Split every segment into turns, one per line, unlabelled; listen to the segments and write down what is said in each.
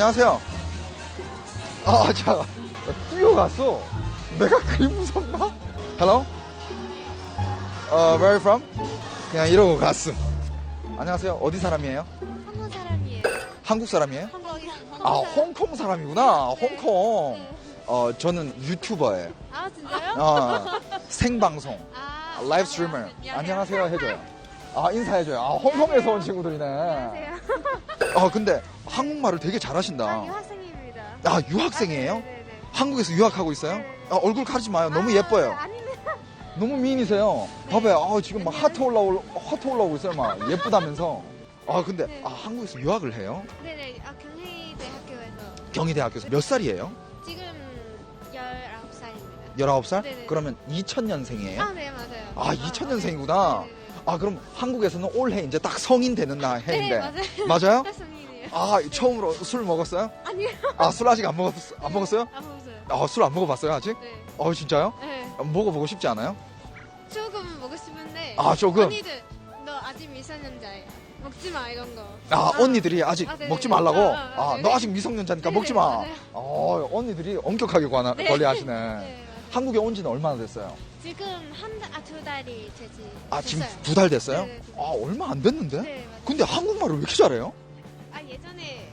안녕하세요. 아, 자, 뛰어갔어. 내가 그리 무섭나? Hello? 어, where are you from? 그냥 이러고 갔어. 안녕하세요. 어디 사람이에요?
한국 사람이에요.
한국 사람이에요?
한국이요.
아, 홍콩 사람이구나. 홍콩. 어, 저는 유튜버예요.
아 진짜요?
어, 생방송.
아,
라이브 스트리머. 안녕하세요 해줘요. 아, 인사해줘요. 아, 홍콩에서 온 친구들이네.
안녕하세요.
아, 근데 한국말을 되게
아,
잘하신다.
유학생입니다.
아, 유학생이에요?
아, 네네네.
한국에서 유학하고 있어요? 아, 얼굴 가리지 마요. 너무
아,
예뻐요.
아닙니다.
너무 미인이세요. 봐봐요. 아, 지금 막 하트 올라오, 하트 올라오고 있어요. 막 예쁘다면서. 아, 근데,
네.
아, 한국에서 유학을 해요?
네네. 아 경희대 학교에서
경희대학교에서 몇 살이에요?
지금 19살입니다.
19살?
네네.
그러면 2000년생이에요?
아, 네 맞아요.
아, 2000년생이구나.
네네네.
아, 그럼 한국에서는 올해 이제 딱 성인 되는 날 해인데.
네, 맞아요.
맞아요? 아, 처음으로 술 먹었어요?
아니요.
아, 술 아직 안 먹었, 안 먹었어요?
안 먹었어요.
아, 술 안 먹어봤어요, 아직?
네.
어, 진짜요?
네.
아, 먹어보고 싶지 않아요?
조금 먹고 싶은데.
아, 조금?
언니들 너 아직 미성년자야. 먹지 마 이런 거.
아, 언니들이 아직
아, 네네.
먹지 말라고?
아, 아,
아,
네네.
너 아직 미성년자니까
네네,
먹지 마.
맞아요.
어, 언니들이 엄격하게 관하,
네.
관리하시네.
네.
한국에 온 지는 얼마나 됐어요?
지금 한 달, 아, 두 달이 되지.
아, 지금
됐어요.
두달 됐어요?
네네, 두 달.
아, 얼마 안 됐는데?
네.
근데 한국말을 왜 이렇게 잘해요?
아, 예전에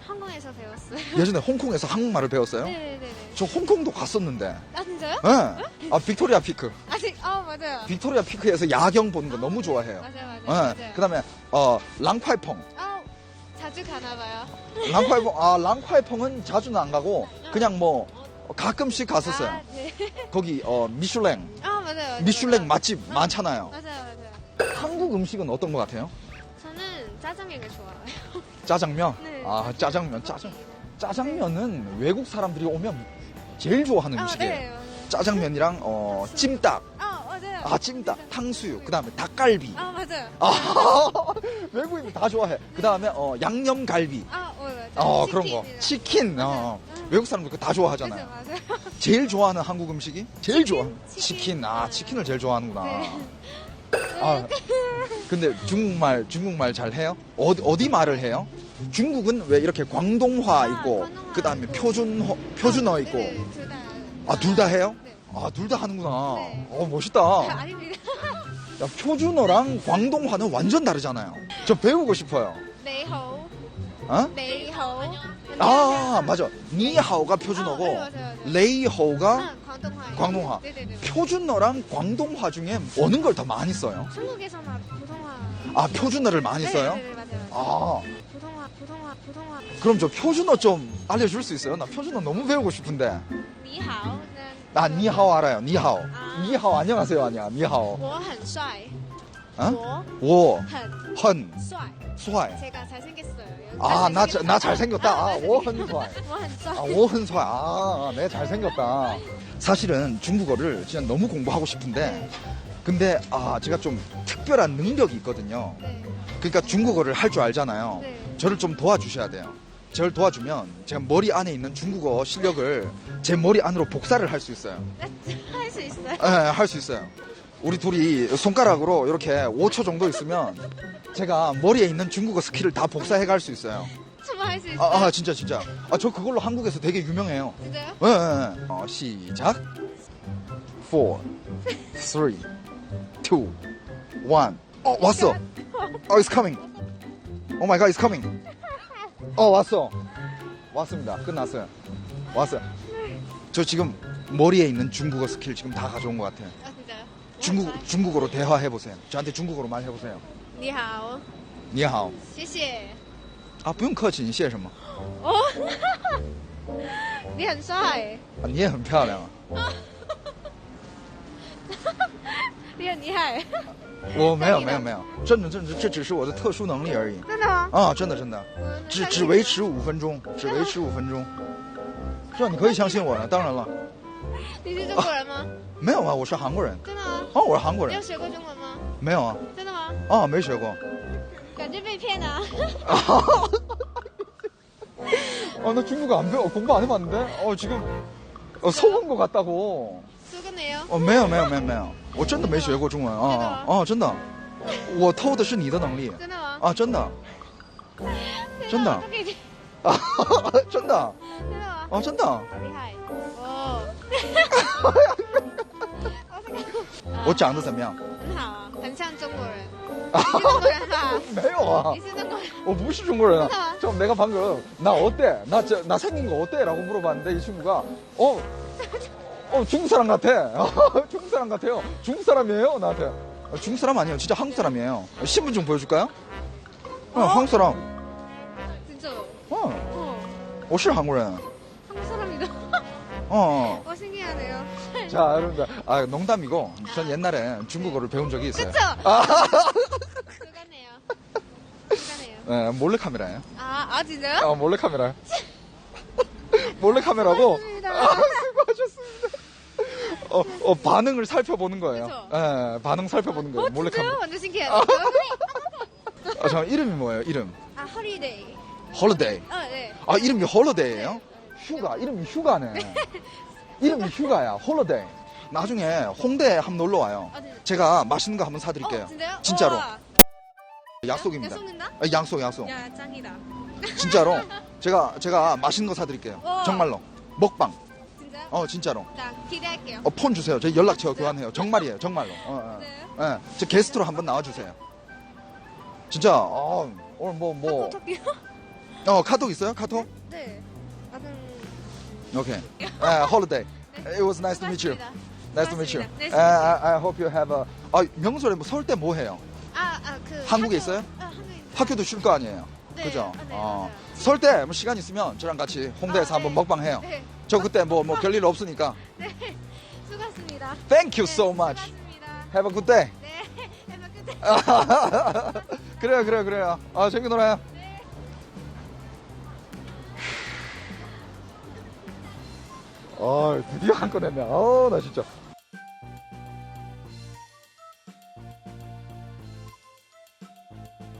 항공에서 배웠어요.
예전에 홍콩에서 한국말을 배웠어요?
네네네.
저 홍콩도 갔었는데.
아, 진짜요?
예. 아, 빅토리아 피크.
아직, 아, 맞아요.
빅토리아 피크에서 야경 보는 거 너무 좋아해요.
맞아요, 맞아요.
예.
맞아요.
그 다음에, 어, 랑파이펑.
아, 자주 가나 봐요.
랑파이펑, 아, 랑파이펑은 자주는 안 가고, 그냥 뭐, 가끔씩 갔었어요.
아, 네.
거기, 어, 미슐랭.
아, 맞아요. 맞아요.
미슐랭 맛집
아,
많잖아요.
맞아요, 맞아요.
한국 음식은 어떤 것 같아요?
짜장면을 좋아해요.
짜장면?
네.
아, 짜장면, 짜장. 짜장면은 외국 사람들이 오면 제일 좋아하는
아,
음식이에요.
네, 맞아요.
짜장면이랑, 어, 찜닭.
아, 맞아요.
아, 찜닭. 탕수육. 그 다음에 닭갈비.
아, 맞아요.
아, 외국인들 다 좋아해. 그 다음에, 어, 양념갈비.
아, 어, 맞아요.
어, 그런 거.
치킨이랑.
치킨. 어. 외국 사람들 그거 다 좋아하잖아요.
맞아요, 맞아요.
제일 좋아하는 한국 음식이? 제일 좋아.
치킨.
치킨. 아,
네.
치킨을 제일 좋아하는구나.
네.
아, 근데 중국말, 중국말 잘 해요? 어디, 어디 말을 해요? 중국은 왜 이렇게 광동화
아,
있고,
광동화
그 다음에
있고.
표준, 표준어 있고.
네, 둘 다.
아, 둘 다 해요?
네.
아, 둘 다 하는구나.
네.
어, 멋있다.
아, 아닙니다.
야, 표준어랑 광동화는 완전 다르잖아요. 저 배우고 싶어요.
네이호.
어?
네이호.
아, 맞아. 니하오가 표준어고,
아, 네, 맞아요, 맞아요.
레이호가
아, 광동화.
광동화.
네네네.
표준어랑 광동화 중에 어느 걸 더 많이 써요?
중국에서만 보통화.
아, 표준어를 많이 써요?
네네네, 맞아요.
아,
보통화, 보통화, 보통화.
그럼 저 표준어 좀 알려줄 수 있어요? 나 표준어 너무 배우고 싶은데.
니하오는
아, 니하오 알아요. 니하오.
아.
니하오 안녕하세요 아니야. 니하오.
我很帅.
어?
我
워,
很
헌,
帅.
소아야.
제가 잘생겼어요.
아, 나, 자- 나 잘생겼다. 아, 오헌소아.
완전.
아, 오헌소아. 아, 내 아, 네, 잘생겼다. 사실은 중국어를 진짜 너무 공부하고 싶은데,
네.
근데, 아, 제가 좀 특별한 능력이 있거든요.
네.
그러니까 중국어를 할 줄 알잖아요.
네.
저를 좀 도와주셔야 돼요. 저를 도와주면 제가 머리 안에 있는 중국어 실력을 제 머리 안으로 복사를 할 수 있어요.
할 수 있어요.
네, 할수 있어요. 우리 둘이 손가락으로 이렇게 5초 정도 있으면 제가 머리에 있는 중국어 스킬을 다 복사해 갈 수 있어요.
정말 할수 있어요.
아, 아, 진짜, 진짜. 아, 저 그걸로 한국에서 되게 유명해요.
진짜요?
네, 네, 네. 어, 시작. 4, 3, 2, 1. 어, 왔어. 어, it's coming. Oh my god, it's coming. 어, 왔어. 왔습니다. 끝났어요. 왔어요. 저 지금 머리에 있는 중국어 스킬 지금 다 가져온 것 같아요.
아, 진짜요?
중국, 중국어로 대화해보세요. 저한테 중국어로 말해보세요.
你好,
你好.
谢谢.
啊,不用客气,你谢什么?
哦，你很帅，
啊,你也很漂亮啊.
你很厉害，
我没有没有没有，真的真的，这只是我的特殊能力而已
真的吗？
啊！真的真的，只只维持五分钟，只维持五分钟。这你可以相信我呀，当然了，
你是中国人吗？
没有啊，我是韩国人
真的吗？
啊，我是韩国人
你有，学过中文吗？
没有啊
真的吗？
啊，没学过
感觉被骗了。
아, 나 중국어 안 배워 공부 안 해봤는데, 어 지금 어, 속은 것 같다고.
说个没有？
哦，没有没有没有没有，我真的没学过中文
真的吗
啊哦，真的，我偷的是你的能力
真的吗？
啊，真的真的
都可以骗
真的
真的吗？
哦，真的。
好厉害哦！
我长得怎么样？
很好啊，很像中国人。你是中国人吧？
没有啊
你，是中国人。
어, 무시 중국어야.
진짜?
저 내가 방금 나 어때? 나, 저, 나 생긴 거 어때?라고 물어봤는데 이 친구가 어, 어 중국 사람 같아. 중국 사람 같아요. 중국 사람이에요 나한테. 어, 중국 사람 아니에요. 진짜 한국 사람이에요. 신분증 보여줄까요? 어,
어?
한국 사람.
진짜로.
어,
어.
我是韩国人.
한국 사람이다.
어.
어 신기하네요.
자, 여러분들. 아, 농담이고 전 옛날에 중국어를 배운 적이 있어요.
그쵸?
아,
그거네요. 그거네요.
네, 몰래 카메라예요.
아, 아 진짜요?
어, 몰래 카메라. 몰래 카메라고.
수고하셨습니다.
아, 수고하셨습니다. 어, 어, 반응을 살펴보는 거예요.
그쵸?
예, 반응 살펴보는 거예요.
어,
몰래
진짜요?
카메라.
완전 신기하다.
아, 잠깐 이름이 뭐예요? 이름.
아, 허리데이.
홀리데이.
어, 네.
아, 이름이 홀리데이예요? 휴가. 이름이 휴가네. 이름이 휴가야. 홀리데이. 나중에 홍대 한번 놀러 와요.
아, 네.
제가 맛있는 거 한번 사드릴게요.
어, 진짜요?
진짜로.
우와.
약속입니다.
약속인다?
아, 약속, 약속.
야, 짱이다.
진짜로. 제가, 제가 맛있는 거 사드릴게요.
우와.
정말로. 먹방.
진짜요?
어, 진짜로.
자, 기대할게요.
어, 폰 주세요. 저희 연락처 교환해요. 정말이에요. 정말로. 어, 어.
네.
예, 저 게스트로 한번 나와주세요. 진짜, 어, 오늘 뭐, 뭐.
어떡해요?
어, 카톡 있어요? 카톡?
네. 아무 튼
오케이. 예, holiday. It was nice to meet you. Nice to meet you. Uh. I, I hope you have a. 아, 명절에 뭐 서울 때 뭐 해요?
아, 아, 그
한국에
학교-
있어요?
아, 한국에 있어요.
학교도 쉴 거 아니에요?
네.
그죠?
아, 네,
어.
맞아요.
설 때 뭐 시간 있으면 저랑 같이 홍대에서
아,
한번
네.
먹방 해요.
네.
저 그때 뭐, 뭐 별일 없으니까.
네. 수고하셨습니다.
Thank you
네,
so much.
수고하셨습니다.
Have a good day.
네. 해봐 끝에.
그래요, 그래요, 그래요. 아, 재밌게 놀아요.
네.
아, 드디어 한 건 했네. 아, 나 진짜.